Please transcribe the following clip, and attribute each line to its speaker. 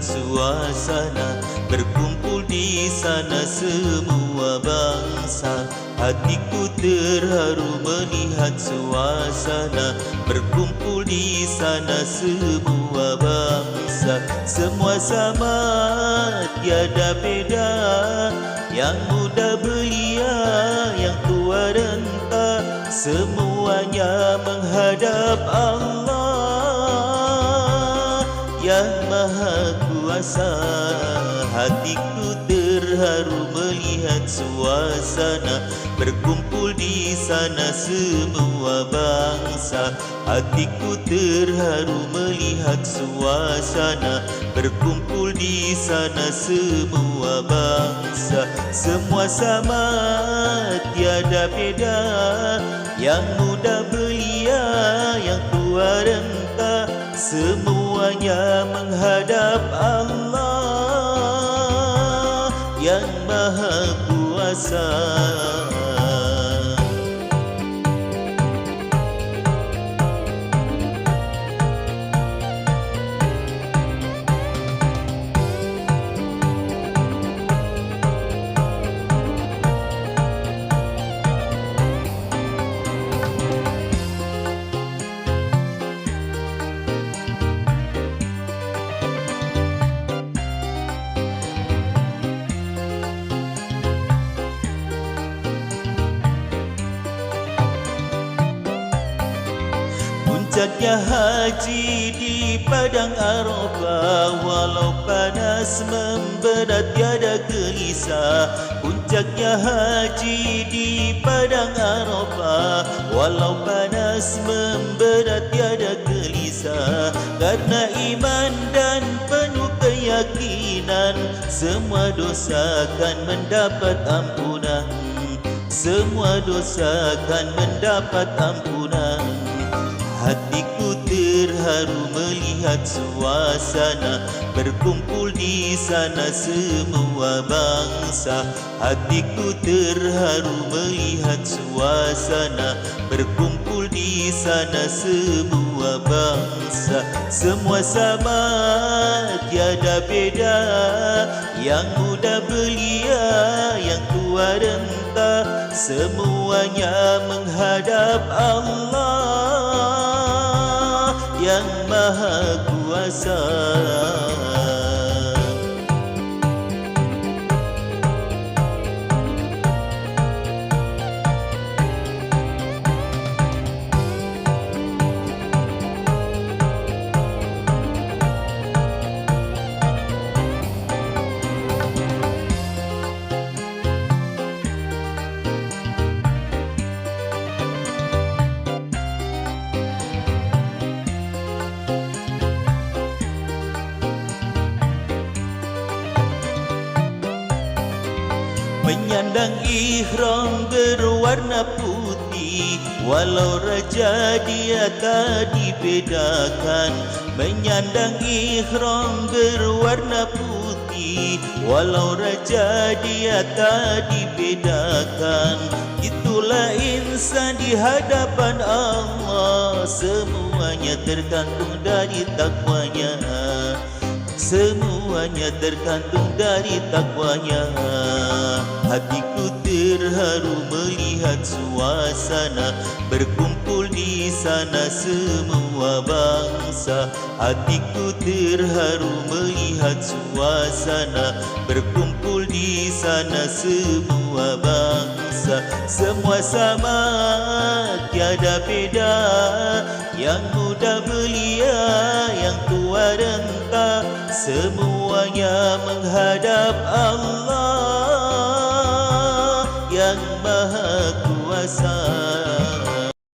Speaker 1: suasana Berkumpul di sana semua bangsa. Hatiku terharu melihat suasana Berkumpul di sana semua bangsa. Semua sama tiada beda. Yang muda belia, yang tua renta. Semuanya menghadap Allah Yang Maha Kuasa. Hatiku terharu melihat suasana. Berkumpul di sana semua bangsa. Hatiku terharu melihat suasana. Berkumpul di sana semua bangsa. Semua sama tiada beda. Yang muda belia, yang tua renta Semuanya menghadap Allah Yang Maha Kuasa Puncaknya haji di padang Arafah Walau panas memberat tiada gelisah. Puncaknya haji di padang Arafah Walau panas memberat tiada gelisah. Karena iman dan penuh keyakinan Semua dosa akan mendapat ampunan. Semua dosa akan mendapat ampunan Hatiku terharu melihat suasana Berkumpul di sana semua bangsa. Hatiku terharu melihat suasana Berkumpul di sana semua bangsa. Semua sama tiada beda. Yang muda belia, yang tua renta. Semuanya menghadap Allah yang maha kuasa Menyandang ihram berwarna putih. Walau raja dia tak dibedakan Menyandang ihram berwarna putih. Walau raja dia tak dibedakan Itulah insan di hadapan Allah. Semuanya tergantung dari takwanya. Semuanya tergantung dari takwanya Hatiku terharu melihat suasana Berkumpul di sana semua bangsa. Hatiku terharu melihat suasana Berkumpul di sana semua bangsa. Semua sama tiada beda. Yang muda belia, yang tua renta. Semuanya menghadap Allah Kuasa